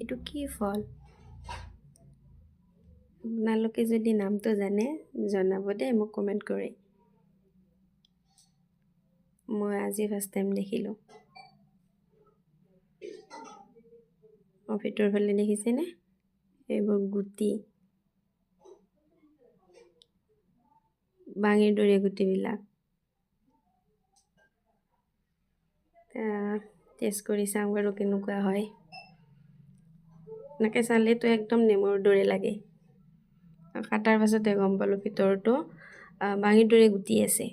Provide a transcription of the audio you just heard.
এইটো কি ফল আপোনালোকে যদি নামটো জানে জনাব দেই মোক কমেণ্ট কৰি মই আজি ফাৰ্ষ্ট টাইম দেখিলোঁ অঁ ভিতৰৰ ফালে দেখিছেনে এইবোৰ গুটি বাঙিৰ দৰে গুটিবিলাক কৰি চাওঁ বাৰু কেনেকুৱা হয়। এনেকৈ চালেতো একদম নেমুৰ দৰে লাগে। কাটাৰ পাছতে গম পালোঁ ভিতৰতো বাঙিৰ দৰে গুটি আছে।